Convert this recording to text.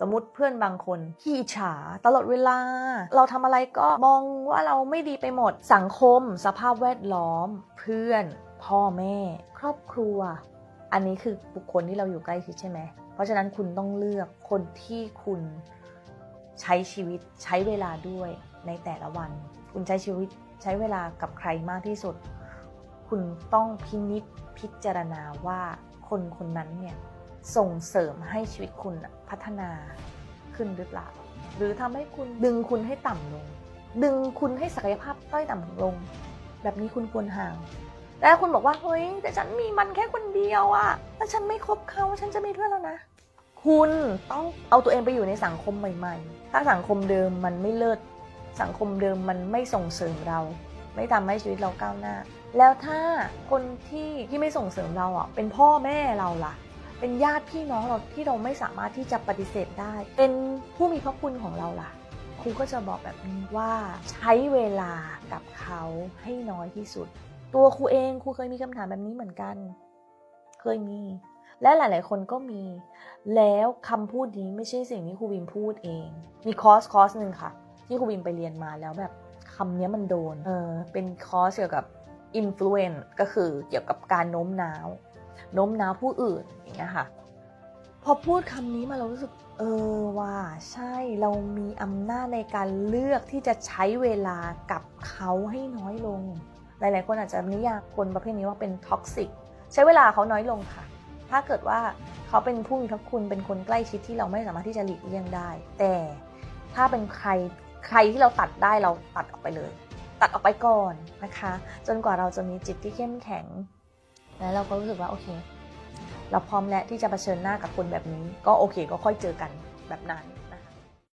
สมมติเพื่อนบางคนขี้อิจฉาตลอดเวลา เราทำอะไรก็มองว่าเราไม่ดีไปหมด สังคม สภาพแวดล้อม เพื่อน พ่อแม่ ครอบครัว อันนี้คือบุคคลที่เราอยู่ใกล้ชิดใช่ไหม เพราะฉะนั้นคุณต้องเลือกคนที่คุณใช้ชีวิตใช้เวลาด้วยในแต่ละวัน คุณใช้ชีวิตใช้เวลากับใครมากที่สุด คุณต้องพินิจพิจารณาว่าคนคนนั้นเนี่ย ส่งเสริมให้ชีวิตคุณพัฒนาขึ้นหรือเปล่า หรือทำให้คุณดึงคุณให้ต่ำลง ดึงคุณให้ศักยภาพต้อยต่ำลง แบบนี้คุณควรห่าง แต่คุณบอกว่าเฮ้ยแต่ฉันมีมันแค่คนเดียวอะถ้าฉันไม่คบเขาฉันจะมีเพื่อนแล้วนะ คุณต้องเอาตัวเองไปอยู่ในสังคมใหม่ ๆ ถ้าสังคมเดิมมันไม่เลิศสังคมเดิมมันไม่ส่งเสริมเรา ไม่ทำให้ชีวิตเราก้าวหน้า แล้วถ้าคนที่ที่ไม่ส่งเสริมเราอะเป็นพ่อแม่เราล่ะ เป็นญาติพี่น้องเราที่เราไม่สามารถที่จะปฏิเสธได้ เป็นผู้มีพระคุณของเราล่ะครูก็จะบอกแบบนี้ว่าใช้เวลากับเขาให้น้อยที่สุด ตัวครูเองครูเคยมีคำถามแบบนี้เหมือนกัน เคยมี และหลาย ๆ คนก็มี แล้วคำพูดนี้ไม่ใช่สิ่งที่ครูบิมพูดเอง มีคอร์สคอร์สหนึ่งค่ะ ที่ครูบิมไปเรียนมาแล้วแบบคำนี้มันโดน เออเป็นคอร์สเกี่ยวกับ influence ก็คือเกี่ยวกับการโน้มน้าว โน้มน้าวผู้อื่นอย่างเงี้ยค่ะ พอพูดคำนี้มาเรารู้สึกเออว่าใช่เรามีอำนาจในการเลือกที่จะใช้เวลากับเขาให้น้อยลง หลาย ๆ คนอาจจะนิยามคนประเภทนี้ว่าเป็นท็อกซิกใช้เวลาเขาน้อยลงค่ะ ถ้าเกิดว่าเขาเป็นผู้มีพระคุณเป็นคนใกล้ชิดที่เราไม่สามารถที่จะหลีกเลี่ยงได้ แต่ถ้าเป็นใครใครที่เราตัดได้เราตัดออกไปเลย ตัดออกไปก่อนนะคะ จนกว่าเราจะมีจิตที่เข้มแข็ง แล้วเราก็รู้สึกว่าโอเค เราพร้อมแล้วที่จะเผชิญหน้ากับคนแบบนี้ ก็โอเค ก็ค่อยเจอกันแบบนั้น